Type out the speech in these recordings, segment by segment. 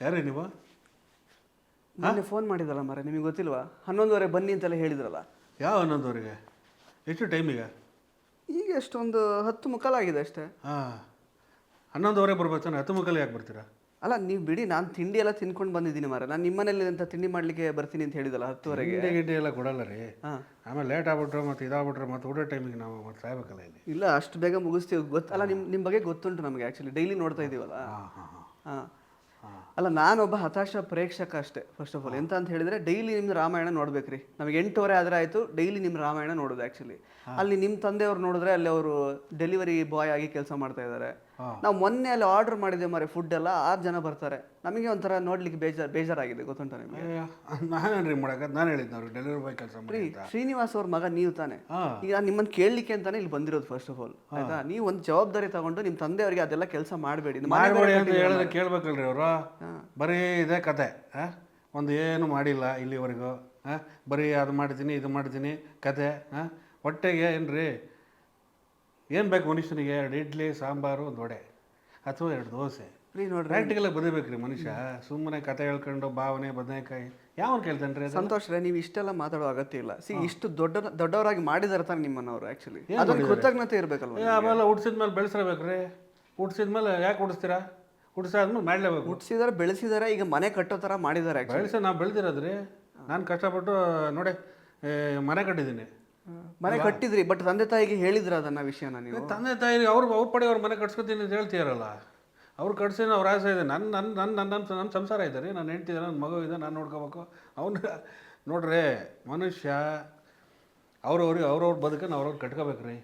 ಯಾರೇ ನೀವು? ಮೊನ್ನೆ ಫೋನ್ ಮಾಡಿದಲ್ಲ ಮರ ನಿಮಗೆ ಗೊತ್ತಿಲ್ವಾ? ಹನ್ನೊಂದುವರೆ ಬನ್ನಿ ಅಂತೆಲ್ಲ ಹೇಳಿದ್ರಲ್ಲ. ಯಾವ ಹನ್ನೊಂದುವರೆಗೆ? ಎಷ್ಟು ಟೈಮಿಗೆ ಈಗ? ಎಷ್ಟೊಂದು ಹತ್ತು ಮುಕ್ಕಾಲಾಗಿದೆ ಅಷ್ಟೇ. ಹಾಂ. ಹನ್ನೊಂದುವರೆ ಬರ್ಬೇಕು ಹತ್ತು ಮುಕ್ಕಲ್ಲಿ ಯಾಕೆ ಬರ್ತೀರಾ? ಅಲ್ಲ ನೀವು ಬಿಡಿ ನಾನು ತಿಂಡಿ ಎಲ್ಲ ತಿನ್ಕೊಂಡು ಬಂದಿದ್ದೀನಿ ಮರ. ನಾನು ನಿಮ್ಮನೇಲಿ ಅಂತ ತಿಂಡಿ ಮಾಡ್ಲಿಕ್ಕೆ ಬರ್ತೀನಿ ಅಂತ ಹೇಳಿದಲ್ಲ ಹತ್ತುವರೆಗೆ? ತಿಂಡಿ ಗಿಂಡಿ ಎಲ್ಲ ಕೊಡಲ್ಲ ರೀ. ಹಾಂ. ಆಮೇಲೆ ಲೇಟ್ ಆಗ್ಬಿಟ್ರೆ ಮತ್ತು ಇದಾಗ್ಬಿಟ್ರೆ ಮತ್ತೆ ಊಟ ಟೈಮಿಗೆ ನಾವು ಮತ್ತೆ ಸಾಯ್ಬೇಕಲ್ಲ ಇಲ್ಲಿ. ಇಲ್ಲ ಅಷ್ಟು ಬೇಗ ಮುಗಿಸ್ತೀವಿ. ಗೊತ್ತಲ್ಲ ನಿಮ್ಮ ನಿಮ್ಮ ಬಗ್ಗೆ ಗೊತ್ತುಂಟು ನಮಗೆ ಆ್ಯಕ್ಚುಲಿ ಡೈಲಿ ನೋಡ್ತಾ ಇದ್ದೀವಲ್ಲ? ಹಾಂ ಅಲ್ಲ ನಾನೊಬ್ಬ ಹತಾಶ ಪ್ರೇಕ್ಷಕ ಅಷ್ಟೇ ಫಸ್ಟ್ ಆಫ್ ಆಲ್ ಎಂತ ಅಂತ ಹೇಳಿದ್ರೆ ಡೈಲಿ ನಿಮ್ದು ರಾಮಾಯಣ ನೋಡ್ಬೇಕ್ರಿ. ನಮಗೆ ಎಂಟೂವರೆ ಆದ್ರೆ ಆಯ್ತು ಡೈಲಿ ನಿಮ್ಮ ರಾಮಾಯಣ ನೋಡೋದು ಆ್ಯಕ್ಚುಲಿ ಅಲ್ಲಿ ನಿಮ್ಮ ತಂದೆಯವ್ರು ನೋಡಿದ್ರೆ ಅಲ್ಲಿ ಅವರು ಡೆಲಿವರಿ ಬಾಯ್ ಆಗಿ ಕೆಲಸ ಮಾಡ್ತಾ ಇದ್ದಾರೆ ನಾವು ಮೊನ್ನೆ ಅಲ್ಲಿ ಆರ್ಡರ್ ಮಾಡಿದ್ದೆ ಮಾರೆ ಫುಡ್ ಎಲ್ಲ ಆರು ಜನ ಬರ್ತಾರೆ. ನಮಗೆ ಒಂಥರ ನೋಡ್ಲಿಕ್ಕೆ ಬೇಜಾರ್ ಬೇಜಾರಾಗಿದೆ ಗೊತ್ತುಂಟ ನಿಮಗೆ? ನಾನೇನ್ರಿ ಮಾಡಕ್ಕೆ ನಾನು ಹೇಳಿದ್ದೆ ಅವ್ರಿಗೆ ಡೆಲಿವರಿ ಬಾಯ್ ಕೆಲಸ ಮಾಡಿ ಶ್ರೀನಿವಾಸ್ ಅವ್ರ ಮಗ ನೀವು ತಾನೆ. ಈಗ ನಾನು ನಿಮ್ಮನ್ನು ಕೇಳಲಿಕ್ಕೆ ಅಂತಾನೆ ಇಲ್ಲಿ ಬಂದಿರೋದು ಫಸ್ಟ್ ಆಫ್ ಆಲ್ ಆಯ್ತಾ? ನೀವು ಒಂದು ಜವಾಬ್ದಾರಿ ತಗೊಂಡು ನಿಮ್ಮ ತಂದೆಯವರಿಗೆ ಅದೆಲ್ಲ ಕೆಲಸ ಮಾಡಬೇಡಿ. ಮಾಡಬೇಡಿ ಅಂತ ಹೇಳಿದ್ರೆ ಕೇಳ್ಬೇಕಲ್ರಿ ಅವರು. ಬರೀ ಇದೇ ಕತೆ ಒಂದು ಏನು ಮಾಡಿಲ್ಲ ಇಲ್ಲಿವರೆಗೂ ಬರೀ ಅದು ಮಾಡ್ತೀನಿ ಇದು ಮಾಡ್ತೀನಿ ಕತೆ ಹಾಂ ಹೊಟ್ಟೆಗೆ ಏನ್ರಿ ಏನು ಬೇಕು ಮನುಷ್ಯನಿಗೆ? ಎರಡು ಇಡ್ಲಿ ಸಾಂಬಾರು ಒಂದು ವಡೆ ಅಥವಾ ಎರಡು ದೋಸೆ. ಫ್ರೀ ನೋಡಿ ಪ್ರಾಕ್ಟಿಕಲಾಗಿ ರೀ ಮನುಷ್ಯ. ಸುಮ್ಮನೆ ಕತೆ ಹೇಳ್ಕೊಂಡು ಭಾವನೆ ಬದನೆಕಾಯಿ ಯಾವ ಕೇಳ್ತಾನೆ ರೀ ಸಂತೋಷ್ ರೇ ನೀವು ಇಷ್ಟೆಲ್ಲ ಮಾತಾಡೋ ಅಗತ್ಯ ಇಲ್ಲ. ಸಿ ಇಷ್ಟು ದೊಡ್ಡ ದೊಡ್ಡವರಾಗಿ ಮಾಡಿದಾರೆ ತಾನೆ ನಿಮ್ಮನವರು ಆಕ್ಚುಲಿ ಅದೊಂದು ಕೃತಜ್ಞತೆ ಇರಬೇಕಲ್ಲ ಆಮೇಲೆ ಹುಡ್ಸಿದ ಮೇಲೆ ರೀ. ಹುಡ್ಸಿದ ಮೇಲೆ ಯಾಕೆ ಹುಡಿಸ್ತೀರಾ ಹುಡ್ಸಾದ್ಮೇಲೆ ಮಾಡಲೇಬೇಕು. ಹುಟ್ಟಿಸಿದಾರೆ ಬೆಳೆಸಿದಾರೆ ಈಗ ಮನೆ ಕಟ್ಟೋ ಥರ ಮಾಡಿದ್ದಾರೆ ಬೆಳೆಸ ನಾವು ಬೆಳೆದಿರೋದ್ರಿ ನಾನು ಕಷ್ಟಪಟ್ಟು ನೋಡಿ ಮನೆ ಕಟ್ಟಿದ್ದೀನಿ. ಮನೆ ಕಟ್ಟಿದ್ರಿ ಬಟ್ ತಂದೆ ತಾಯಿಗೆ ಹೇಳಿದ್ರ ಅದನ್ನ ವಿಷಯನ ನೀವು? ತಂದೆ ತಾಯಿ ಅವ್ರು ಅವ್ರ ಪಡೆ ಅವ್ರ ಮನೆ ಕಟ್ಸ್ಕೊತೀನಿ ಅಂತ ಹೇಳ್ತೀರಲ್ಲ ಅವ್ರು ಕಟ್ಸಿನ ಅವ್ರ ಆಸೆ ಇದೆ. ನನ್ನ ನನ್ನ ನನ್ನ ನನ್ನ ನನ್ನ ನನ್ನ ಸಂಸಾರ ಇದೆ ರೀ. ನಾನು ಹೆಂಡ್ತಿದ್ದೆ ನನ್ನ ಮಗು ಇದೆ ನಾನು ನೋಡ್ಕೋಬೇಕು. ಅವನು ನೋಡ್ರಿ ಮನುಷ್ಯ ಅವ್ರವ್ರಿಗೆ ಅವ್ರವ್ರ ಬದುಕನ್ನು ಅವ್ರವ್ರು ಕಟ್ಕೋಬೇಕ್ರಿ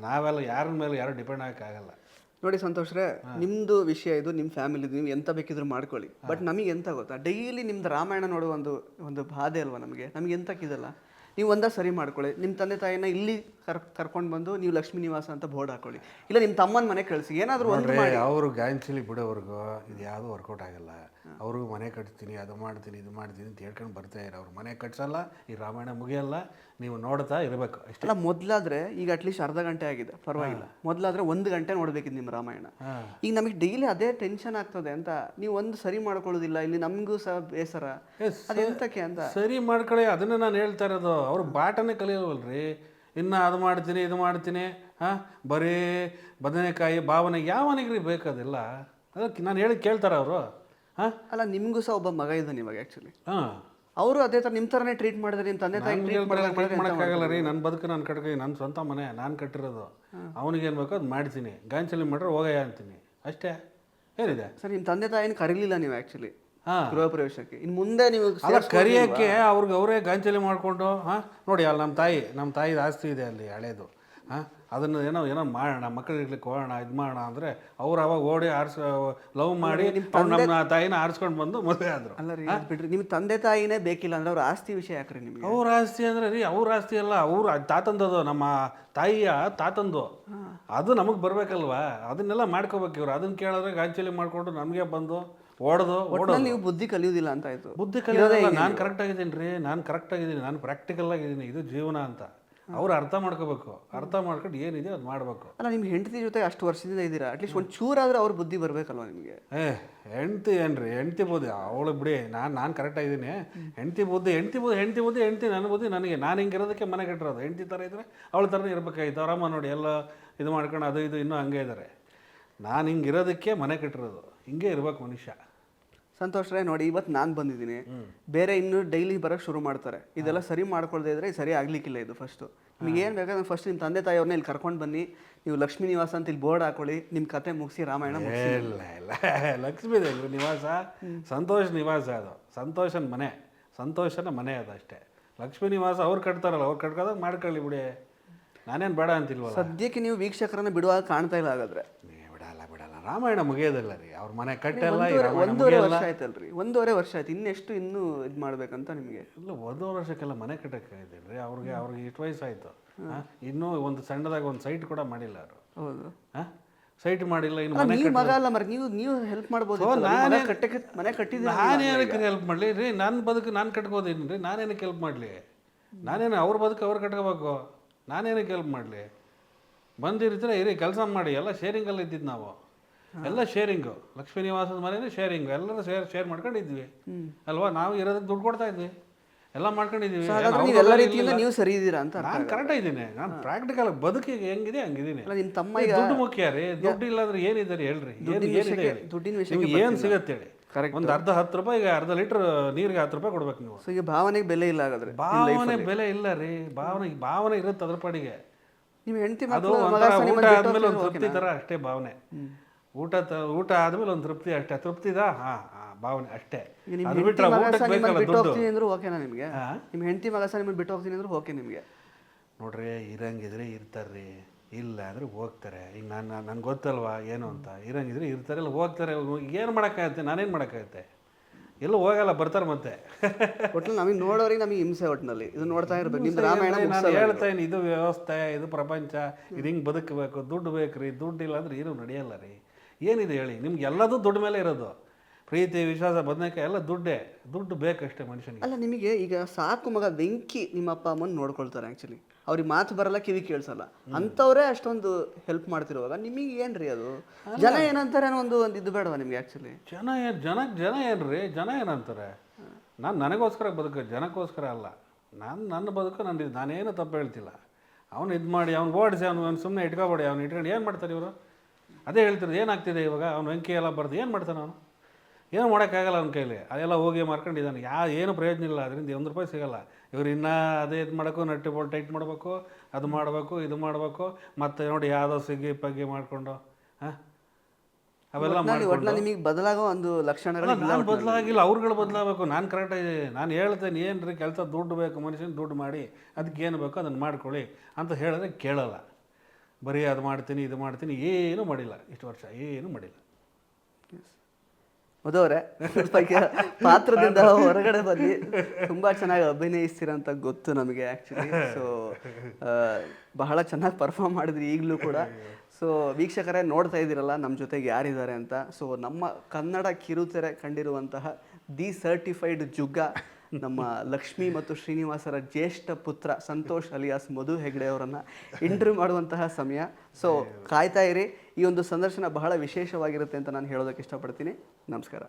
ನಾವೆಲ್ಲ ಯಾರ ಮೇಲೆ ಯಾರು ಡಿಪೆಂಡ್ ಆಗೋಕ್ಕಾಗಲ್ಲ. ನೋಡಿ ಸಂತೋಷ್ ರೇ ನಿಮ್ದು ವಿಷಯ ಇದು ನಿಮ್ಮ ಫ್ಯಾಮಿಲಿ ನೀವು ಎಂತ ಬೇಕಿದ್ರು ಮಾಡ್ಕೊಳ್ಳಿ. ಬಟ್ ನಮಗೆ ಎಂತ ಗೊತ್ತಾ? ಡೈಲಿ ನಿಮ್ದು ರಾಮಾಯಣ ನೋಡುವ ಒಂದು ಒಂದು ಬಾಧೆ ಅಲ್ವಾ ನಮಗೆ? ನಮಗೆ ಎಂತಕ್ಕಿದಲ್ಲ ನೀವು ಒಂದ ಸರಿ ಮಾಡ್ಕೊಳ್ಳಿ. ನಿಮ್ಮ ತಂದೆ ತಾಯಿನ ಇಲ್ಲಿ ಕರ್ ಕರ್ಕೊಂಡು ಬಂದು ನೀವು ಲಕ್ಷ್ಮೀ ನಿವಾಸ ಅಂತ ಬೋರ್ಡ್ ಹಾಕೊಳ್ಳಿ. ಇಲ್ಲ ನಿಮ್ಮ ತಮ್ಮನ ಮನೆ ಕಳಿಸಿ. ಏನಾದರೂ ಒಂದು ಮಾಡಿ. ಅವರು ಗಾಯನ್ಸಿಲಿ ಬಿಡೋವರೆಗೂ ಇದು ಯಾವುದೂ ವರ್ಕೌಟ್ ಆಗಲ್ಲ. ಅವ್ರಿಗೂ ಮನೆ ಕಟ್ತೀನಿ ಅದು ಮಾಡ್ತೀನಿ ಇದು ಮಾಡ್ತೀನಿ ಅಂತ ಹೇಳ್ಕೊಂಡು ಬರ್ತಾ ಇರೋ. ಅವ್ರು ಮನೆ ಕಟ್ಸಲ್ಲ ಈ ರಾಮಾಯಣ ಮುಗಿಯಲ್ಲ ನೀವು ನೋಡ್ತಾ ಇರಬೇಕು ಅಷ್ಟೆಲ್ಲ ಮೊದಲಾದ್ರೆ ಈಗ ಅಟ್ಲೀಸ್ಟ್ ಅರ್ಧ ಗಂಟೆ ಆಗಿದೆ. ಪರವಾಗಿಲ್ಲ. ಮೊದಲಾದ್ರೆ ಒಂದು ಗಂಟೆ ನೋಡಬೇಕಿದ್ದು ನಿಮ್ಮ ರಾಮಾಯಣ. ಈಗ ನಮಗೆ ಡೈಲಿ ಅದೇ ಟೆನ್ಷನ್ ಆಗ್ತದೆ ಅಂತ. ನೀವು ಒಂದು ಸರಿ ಮಾಡ್ಕೊಳ್ಳೋದಿಲ್ಲ ಇಲ್ಲಿ ನಮಗೂ ಸಹ ಬೇಸರ. ಅದೆಂತಕ್ಕೆ ಅಂತ? ಸರಿ ಮಾಡ್ಕೊಳ್ಳಿ ಅದನ್ನ ನಾನು ಹೇಳ್ತಾ ಇರೋದು. ಅವ್ರು ಬಾಟನೇ ಕಲಿಯೋಲ್ರಿ ಇನ್ನು ಅದು ಮಾಡ್ತೀನಿ ಇದು ಮಾಡ್ತೀನಿ ಹಾಂ? ಬರೀ ಬದನೆಕಾಯಿ ಭಾವನೆ ಯಾವನಿಗೆ ರೀ ಬೇಕದೆಲ್ಲ ಅದಕ್ಕೆ ನಾನು ಹೇಳಿ ಕೇಳ್ತಾರೆ ಅವರು ಹಾಂ? ಅಲ್ಲ ನಿಮಗೂ ಸಹ ಒಬ್ಬ ಮಗ ಇದ್ದಾನೆ ನಿಮಗೆ ಆ್ಯಕ್ಚುಲಿ ಹಾಂ. ಅವರು ಅದೇ ಥರ ನಿಮ್ಮ ಥರನೇ ಟ್ರೀಟ್ ಮಾಡಿದ್ರಿ ನಿಮ್ಮ ತಂದೆ ತಾಯಿ ಟ್ರೀಟ್ ಮಾಡೋಕ್ಕಾಗಲ್ಲ ರೀ ನನ್ನ ಬದುಕು ನಾನು ಕಟ್ಕೊ ನನ್ನ ಸ್ವಂತ ಮನೆ ನಾನು ಕಟ್ಟಿರೋದು. ಅವನಿಗೇನು ಏನು ಬೇಕೋ ಅದು ಮಾಡ್ತೀನಿ. ಗಾಂಚಲಿ ಮಾಡ್ರೆ ಹೋಗಯ್ಯ ಅಂತೀನಿ. ಅಷ್ಟೇ. ಏನಿದೆ? ಸರ್ ನಿಮ್ಮ ತಂದೆ ತಾಯಿನ ಕರೀಲಿಲ್ಲ ನೀವು ಆ್ಯಕ್ಚುಲಿ ಗೃಹ ಪ್ರವೇಶಕ್ಕೆ ಇನ್ನು ಮುಂದೆ ನೀವು ಅಲ್ಲ ಕರಿಯೋಕ್ಕೆ ಅವ್ರಿಗೆ ಅವರೇ ಗಾಂಚಲಿ ಮಾಡಿಕೊಂಡು ಹಾಂ ನೋಡಿ ಅಲ್ಲಿ ನಮ್ಮ ತಾಯಿ ನಮ್ಮ ತಾಯಿ ಆಸ್ತಿ ಇದೆ ಅಲ್ಲಿ ಹಳೇದು. ಹಾಂ ಅದನ್ನು ಏನೋ ಏನೋ ಮಾಡೋಣ ಮಕ್ಕಳಿಗೆ ಹೋಗೋಣ ಇದು ಮಾಡೋಣ ಅಂದರೆ ಅವ್ರು ಅವಾಗ ಓಡಿ ಆರಿಸ್ ಲವ್ ಮಾಡಿ ನಮ್ಮ ತಾಯಿನ ಆರಿಸ್ಕೊಂಡು ಬಂದು ಮದುವೆ ಆದರು. ಅಲ್ಲ ರೀ ಬಿಡ್ರಿ ನಿಮ್ಮ ತಂದೆ ತಾಯಿನೇ ಬೇಕಿಲ್ಲ ಅಂದ್ರೆ ಅವ್ರ ಆಸ್ತಿ ವಿಷಯ ಯಾಕ್ರಿ ನಿಮ್ಗೆ? ಅವ್ರ ಆಸ್ತಿ ಅಂದರೆ ರೀ ಅವ್ರ ಆಸ್ತಿ ಅಲ್ಲ ಅವ್ರ ತಾತಂದದು ನಮ್ಮ ತಾಯಿಯ ತಾತಂದು. ಅದು ನಮಗೆ ಬರಬೇಕಲ್ವಾ? ಅದನ್ನೆಲ್ಲ ಮಾಡ್ಕೋಬೇಕು ಇವ್ರು. ಅದನ್ನ ಕೇಳಿದ್ರೆ ಗಾಂಚಲಿ ಮಾಡಿಕೊಂಡು ನಮಗೆ ಬಂದು ಓಡೋದು ಓಡೋದು. ನೀವು ಬುದ್ಧಿ ಕಲಿಯೋದಿಲ್ಲ ಅಂತ ಆಯ್ತು. ಬುದ್ಧಿ ಕಲಿಯೋದಲ್ಲ ನಾನು ಕರೆಕ್ಟ್ ಆಗಿದ್ದೀನಿ ರೀ ನಾನು ಕರೆಕ್ಟ್ ಆಗಿದ್ದೀನಿ ನಾನು ಪ್ರಾಕ್ಟಿಕಲ್ ಆಗಿದ್ದೀನಿ ಇದು ಜೀವನ ಅಂತ. ಅವ್ರು ಅರ್ಥ ಮಾಡ್ಕೋಬೇಕು. ಅರ್ಥ ಮಾಡ್ಕೊಂಡು ಏನಿದೆ ಅದು ಮಾಡಬೇಕು. ಅಲ್ಲ ನಿಮ್ಮ ಹೆಂಡತಿ ಜೊತೆ ಅಷ್ಟು ವರ್ಷದಿಂದ ಇದ್ದೀರಾ? ಅಟ್ಲೀಸ್ಟ್ ಒಂದು ಚೂರಾದ್ರೆ ಅವ್ರ ಬುದ್ಧಿ ಬರಬೇಕಲ್ವ ನಿಮಗೆ? ಏ ಹೆಂಡ್ತಿ ಏನ್ರಿ ಹೆಂಡ್ತಿ ಬುದ್ಧಿ. ಅವಳು ಬಿಡಿ ನಾನು ನಾನು ಕರೆಕ್ಟ್ ಆಗಿದ್ದೀನಿ. ಹೆಂಡ್ತಿ ಬುದ್ಧಿ ಹೆಂಡತಿ ಬುದ್ಧಿ ಹೆಂಡ್ತಿ ಬುದ್ಧಿ ಹೆಂಡ್ತಿ ನನ್ನ ಬುದ್ಧಿ ನನಗೆ. ನಾನು ಹಿಂಗೆ ಇರೋದಕ್ಕೆ ಮನೆ ಕಟ್ಟಿರೋದು. ಹೆಂಡತಿ ಥರ ಇದ್ದರೆ ಅವಳ ಥರನೇ ಇರಬೇಕಾಗಿತ್ತು ಅವರಮ್ಮ ನೋಡಿ ಎಲ್ಲ ಇದು ಮಾಡ್ಕೊಂಡು ಅದು ಇದು ಇನ್ನೂ ಹಂಗೆ ಇದ್ದಾರೆ ನಾನು ಹಿಂಗೆ ಇರೋದಕ್ಕೆ ಮನೆ ಕಟ್ಟಿರೋದು. ಹಿಂಗೆ ಇರ್ಬೇಕು ಮನುಷ್ಯ. ಸಂತೋಷ್ ರೇ ನೋಡಿ ಇವತ್ತು ನಾನು ಬಂದಿದ್ದೀನಿ. ಬೇರೆ ಇನ್ನು ಡೈಲಿ ಬರೋಕ್ಕೆ ಶುರು ಮಾಡ್ತಾರೆ. ಇದೆಲ್ಲ ಸರಿ ಮಾಡ್ಕೊಳ್ದೇ ಇದ್ರೆ ಸರಿ ಆಗ್ಲಿಕ್ಕಿಲ್ಲ ಇದು ಫಸ್ಟು ನಿಮ್ಗೆ ಏನು ಬೇಕಾದ್ರೆ ಫಸ್ಟ್ ನಿಮ್ಮ ತಂದೆ ತಾಯಿಯವ್ರನ್ನ ಇಲ್ಲಿ ಕರ್ಕೊಂಡು ಬನ್ನಿ. ನೀವು ಲಕ್ಷ್ಮೀ ನಿವಾಸ ಅಂತ ಇಲ್ಲಿ ಬೋರ್ಡ್ ಹಾಕೊಳ್ಳಿ. ನಿಮ್ಮ ಕತೆ ಮುಗಿಸಿ ರಾಮಾಯಣ ಇಲ್ಲ ಇಲ್ಲ. ಲಕ್ಷ್ಮೀ ನಿವಾಸ. ಸಂತೋಷ್ ನಿವಾಸ ಅದು. ಸಂತೋಷನ ಮನೆ. ಸಂತೋಷನ ಮನೆ ಅದು ಅಷ್ಟೇ. ಲಕ್ಷ್ಮೀ ನಿವಾಸ ಅವ್ರು ಕಟ್ತಾರಲ್ಲ ಅವ್ರು ಕಟ್ಕೋದಾಗ ಮಾಡ್ಕೊಳ್ಳಿ ಬಿಡಿ. ನಾನೇನು ಬೇಡ ಅಂತಿಲ್ವ ಸದ್ಯಕ್ಕೆ ನೀವು ವೀಕ್ಷಕರನ್ನ ಬಿಡುವಾಗ ಕಾಣ್ತಾ ಇಲ್ಲ ಹಾಗಾದ್ರೆ. ರಾಮಾಯಣ ಮುಗಿಯೋದಲ್ಲ ರೀ. ಅವ್ರ ಮನೆ ಕಟ್ಟೆಲ್ಲ ಈ ಒಂದೂವರೆ ರಾಮಾಯಣ ಒಂದೂವರೆ ಮುಗಿಯಲ್ಲ ವರ್ಷ ಆಯ್ತಲ್ರಿ. ಒಂದೂವರೆ ವರ್ಷ ಆಯ್ತು. ಇನ್ನೆಷ್ಟು ಇನ್ನೂ ಇದು ಮಾಡ್ಬೇಕಂತ ನಿಮಗೆ? ಇಲ್ಲ ಒಂದೂವರೆ ವರ್ಷಕ್ಕೆಲ್ಲ ಮನೆ ಕಟ್ಟಕ್ಕೆ ರೀ ಅವ್ರಿಗೆ ಅವ್ರಿಗೆ ಇಷ್ಟು ವಯಸ್ಸಾಯ್ತು ಆಯ್ತು. ಇನ್ನೂ ಒಂದು ಸಣ್ಣದಾಗ ಒಂದು ಸೈಟ್ ಕೂಡ ಮಾಡಿಲ್ಲ ಅವರು. ಹೌದು. ಹಾಂ ಸೈಟ್ ಮಾಡಿಲ್ಲ ಇನ್ನು ಮನೆ ನೀವು ಮಗ ಅಲ್ಲ ಮರ ನೀವು ನೀವು ಹೆಲ್ಪ್ ಮಾಡ್ಬೋದು ನಾನೇ- ಕಟ್ಟಕ್ಕೆ ಮನೆ ಕಟ್ಟಿದ್ರೆ ನಾನು ಏನಕ್ಕೆ ಹೆಲ್ಪ್ ಮಾಡಲಿ? ರೀ ನನ್ನ ಬದುಕು ನಾನು ಕಟ್ಕೋದೀನಿ ರೀ? ನಾನೇನಕ್ಕೆ ಹೆಲ್ಪ್ ಮಾಡಲಿ? ನಾನೇನು ಅವ್ರ ಬದುಕು ಅವ್ರು ಕಟ್ಕೋಬೇಕು? ನಾನೇನಕ್ಕೆ ಹೆಲ್ಪ್ ಮಾಡಲಿ? ಬಂದಿರ್ತೀರ ಇರಿ ಕೆಲಸ ಮಾಡಿ ಎಲ್ಲ ಶೇರಿಂಗಲ್ಲಿ ಇದ್ದಿದ್ದು ನಾವು. ಎಲ್ಲ ಶೇರಿಂಗು ಲಕ್ಷ್ಮೀ ನಿವಾಸದ ಮನೇನೆ ಶೇರಿಂಗ್ ಎಲ್ಲರೂ ಶೇರ್ ಶೇರ್ ಮಾಡ್ಕೊಂಡಿದ್ವಿ. ಅಲ್ವಾ? ನಾವು ಇರೋದಕ್ಕೆ ದುಡ್ಡು ಕೊಡ್ತಾ ಇದ್ವಿ. ಎಲ್ಲ ನೀವು ಎಲ್ಲ ರೀತಿಯಿಂದ ನೀವು ಸರಿ ಇದ್ದೀರಾ ಅಂತ ನಾನು ಕರೆಕ್ಟ್ ಇದ್ದೀನಿ ನಾನು ಪ್ರಾಕ್ಟಿಕಲ್ ಬದುಕಿಗೆ ಹೆಂಗಿದೆ ಹಂಗಿದ್ದೀನಿ. ಅಲ್ಲ ನಿಮ್ಮ ತಮ್ಮ ಈಗ ದುಡ್ಡು ಮುಖ್ಯ ರೀ. ದುಡ್ಡು ಇಲ್ಲಾಂದ್ರೆ ಏನಿದೆ ಹೇಳ್ರಿ. ಏನು ದುಡ್ಡಿನ ವಿಷಯಕ್ಕೆ ಏನು ಸಿಗತ್ತೆ ಹೇಳಿ. ಕರೆಕ್ಟ್ ಒಂದು ಅರ್ಧ ಹತ್ತು ಈಗ ಅರ್ಧ ಲೀಟರ್ ನೀರಿಗೆ ಹತ್ತು ರೂಪಾಯಿ ಕೊಡ್ಬೇಕು ನೀವು. ಸೊ ಈಗ ಭಾವನೆಗೆ ಬೆಲೆ ಇಲ್ಲ ಹಾಗಾದ್ರೆ ಭಾವನೆ ಬೆಲೆ ಇಲ್ಲ ರೀ. ಭಾವನೆ ಭಾವನೆ ಇರುತ್ತೆ ಅದ್ರ ಪಾಡಿಗೆ. ನೀವು ಹೆಂಡತಿ ಅದು ಮಕ್ಕಳು ಒಂಥರ ಮಗ ಊಟ ಆದ್ಮೇಲೆ ಒಂದು ತೃಪ್ತಿ ಅಷ್ಟೇ ಭಾವನೆ. ಊಟ ಊಟ ಆದ್ಮೇಲೆ ಒಂದು ತೃಪ್ತಿ ಅಷ್ಟೇ. ತೃಪ್ತಿದಾ ಹಾ ಹಾ ಭಾವನೆ ಅಷ್ಟೇ. ಅದು ಬಿಟ್ರೆ ಊಟಕ್ಕೆ ಬೇಕಲ್ಲ ಬಿಟ್ಟು ದುಡ್ಡು. ಹೋಗ್ತೀನಿ ಅಂದ್ರು ಓಕೆನಾ ನಿಮಗೆ? ನಿಮ್ಮ ಹೆಂಡತಿ ಮಗ ಸಹ ನಿಮ್ಮನ್ನ ಬಿಟ್ಟು ಹೋಗ್ತೀನಿ ಅಂದ್ರು ಓಕೆ ನಿಮಗೆ? ನೋಡ್ರಿ ಇರಂಗಿದ್ರೆ ಇರ್ತಾರ್ರಿ. ಇಲ್ಲ ಅಂದ್ರೆ ಹೋಗ್ತಾರೆ. ಈಗ ನಾನು ನನ್ಗೆ ಗೊತ್ತಲ್ವಾ ಏನು ಅಂತ? ಇರಂಗಿದ್ರೆ ಇರ್ತಾರೆ. ಇಲ್ಲ ಹೋಗ್ತಾರೆ. ಏನು ಮಾಡೋಕ್ಕಾಗತ್ತೆ? ನಾನೇನು ಮಾಡೋಕ್ಕಾಗತ್ತೆ? ಎಲ್ಲೂ ಹೋಗಲ್ಲ ಬರ್ತಾರೆ ಮತ್ತೆ. ಒಟ್ನಲ್ಲಿ ನಮಗೆ ನೋಡೋರಿಗೆ ನಮಗೆ ಹಿಂಸೆ ಒಟ್ಟಿನಲ್ಲಿ ಇದು ನೋಡ್ತಾ ಇರ್ಬೇಕು. ನಿಮ್ದು ರಾಮಾಯಣ ನಾನು ಮುಗ್ಸಲ್ಲ ಹೇಳ್ತಾ ಇದ್ದೀನಿ ಇದು ವ್ಯವಸ್ಥೆ ಇದು ಪ್ರಪಂಚ ಇದು ಹಿಂಗೆ ಬದುಕಬೇಕು. ದುಡ್ಡು ಬೇಕ್ರಿ ದುಡ್ಡು ಇಲ್ಲ ಅಂದ್ರೆ ಏನು ನಡೆಯಲ್ಲ ರೀ. ಏನಿದೆ ಹೇಳಿ? ನಿಮ್ಗೆ ಎಲ್ಲದೂ ದುಡ್ಡು ಮೇಲೆ ಇರೋದು. ಪ್ರೀತಿ ವಿಶ್ವಾಸ ಬದನೆಕಾಯಿ ಎಲ್ಲ ದುಡ್ಡೇ. ದುಡ್ಡು ಬೇಕಷ್ಟೇ ಮನುಷ್ಯನಿಗೆ. ಅಲ್ಲ ನಿಮಗೆ ಈಗ ಸಾಕು ಮಗ ಬೆಂಕಿ ನಿಮ್ಮ ಅಪ್ಪ ಅಮ್ಮನ ನೋಡ್ಕೊಳ್ತಾರೆ ಆ್ಯಕ್ಚುಲಿ ಅವ್ರಿಗೆ ಮಾತು ಬರಲ್ಲ ಕಿವಿ ಕೇಳಿಸಲ್ಲ. ಅಂಥವ್ರೇ ಅಷ್ಟೊಂದು ಹೆಲ್ಪ್ ಮಾಡ್ತಿರುವಾಗ ನಿಮಗೆ ಏನ್ರಿ ಅದು? ಜನ ಏನಂತಾರೆ ಅನ್ನೋ ಒಂದು ಒಂದು ಇದು ಬೇಡವಾ ನಿಮಗೆ ಆ್ಯಕ್ಚುಲಿ ಜನ ಏನು ಜನಕ್ಕೆ ಜನ ಏನು ರೀ? ಜನ ಏನಂತಾರೆ? ನಾನು ನನಗೋಸ್ಕರ ಬದುಕು ಜನಕ್ಕೋಸ್ಕರ ಅಲ್ಲ. ನಾನು ನನ್ನ ಬದುಕು ನನ್ನ ನಾನೇನು ತಪ್ಪು ಹೇಳ್ತಿಲ್ಲ. ಅವ್ನು ಇದು ಮಾಡಿ ಅವ್ನು ಓಡಿಸಿ ಅವ್ನು ಅವ್ನು ಸುಮ್ಮನೆ ಇಟ್ಕೊಬೇಡಿ ಅವ್ನು ಇಟ್ಕೊಂಡು ಏನು ಮಾಡ್ತಾರೆ ಇವರು? ಅದೇ ಹೇಳ್ತಿರೋದು ಏನಾಗ್ತಿದೆ ಇವಾಗ? ಅವ್ನು ಅಂಕಿ ಎಲ್ಲ ಬರ್ದು ಏನು ಮಾಡ್ತಾನೆ ಅವನು? ಏನು ಮಾಡೋಕ್ಕಾಗಲ್ಲ ಅವ್ನ ಕೈಲಿ. ಅದೆಲ್ಲ ಹೋಗಿ ಮಾರ್ಕೊಂಡಿದ್ದಾನೆ. ಯಾ ಏನು ಪ್ರಯೋಜನ ಇಲ್ಲ. ಅದರಿಂದ ಒಂದು ರೂಪಾಯಿ ಸಿಗಲ್ಲ. ಇವ್ರು ಇನ್ನೂ ಅದೇ ಇದು ಮಾಡೋಕ್ಕೂ ನಟ್ಟಿ ಬೋಲ್ ಟೈಟ್ ಮಾಡಬೇಕು ಅದು ಮಾಡಬೇಕು ಇದು ಮಾಡಬೇಕು ಮತ್ತೆ ನೋಡಿ ಯಾವುದೋ ಸಿಗಿ ಪಗ್ಗಿ ಮಾಡಿಕೊಂಡು ಹಾಂ? ಅವೆಲ್ಲ ಒಟ್ನಲ್ಲಿ ನಿಮಗೆ ಬದಲಾಗೋ ಒಂದು ಲಕ್ಷಣಗಳು ನಾನು ಬದಲಾಗಿಲ್ಲ ಅವ್ರುಗಳು ಬದಲಾಗಬೇಕು. ನಾನು ಕರೆಕ್ಟ್ ಇದ್ದೀನಿ ನಾನು ಹೇಳ್ತೇನೆ ಏನು ರೀ ಕೆಲಸ ದುಡ್ಡು ಬೇಕು ಮನುಷ್ಯನ ದುಡ್ಡು ಮಾಡಿ ಅದಕ್ಕೆ ಏನು ಬೇಕೋ ಅದನ್ನು ಮಾಡ್ಕೊಳ್ಳಿ ಅಂತ ಹೇಳಿದ್ರೆ ಕೇಳಲ್ಲ. ಬರೀ ಅದು ಮಾಡ್ತೀನಿ ಇದು ಮಾಡ್ತೀನಿ ಏನೂ ಮಾಡಿಲ್ಲ. ಇಷ್ಟು ವರ್ಷ ಏನೂ ಮಾಡಿಲ್ಲ. ಮದುವರೆ ಪಾತ್ರದಿಂದ ಹೊರಗಡೆ ಬನ್ನಿ ತುಂಬಾ ಚೆನ್ನಾಗಿ ಅಭಿನಯಿಸ್ತೀರಂತ ಗೊತ್ತು ನಮಗೆ ಆ್ಯಕ್ಚುಲಿ ಸೊ ಬಹಳ ಚೆನ್ನಾಗಿ ಪರ್ಫಾರ್ಮ್ ಮಾಡಿದ್ರಿ ಈಗಲೂ ಕೂಡ. ಸೊ ವೀಕ್ಷಕರೇ ನೋಡ್ತಾ ಇದ್ದೀರಲ್ಲ ನಮ್ಮ ಜೊತೆಗೆ ಯಾರಿದ್ದಾರೆ ಅಂತ. ಸೊ ನಮ್ಮ ಕನ್ನಡ ಕಿರುತೆರೆ ಕಂಡಿರುವಂತಹ ದಿ ಸರ್ಟಿಫೈಡ್ ಜುಗ್ಗ ನಮ್ಮ ಲಕ್ಷ್ಮಿ ಮತ್ತು ಶ್ರೀನಿವಾಸರ ಜ್ಯೇಷ್ಠ ಪುತ್ರ ಸಂತೋಷ್ ಅಲಿಯಾಸ್ ಮಧು ಹೆಗ್ಡೆ ಅವರನ್ನ ಇಂಟರ್ವ್ಯೂ ಮಾಡುವಂತಹ ಸಮಯ. ಸೊ ಕಾಯ್ತಾ ಇರಿ. ಈ ಒಂದು ಸಂದರ್ಶನ ಬಹಳ ವಿಶೇಷವಾಗಿರುತ್ತೆ ಅಂತ ನಾನು ಹೇಳೋದಕ್ಕೆ ಇಷ್ಟಪಡ್ತೀನಿ. ನಮಸ್ಕಾರ.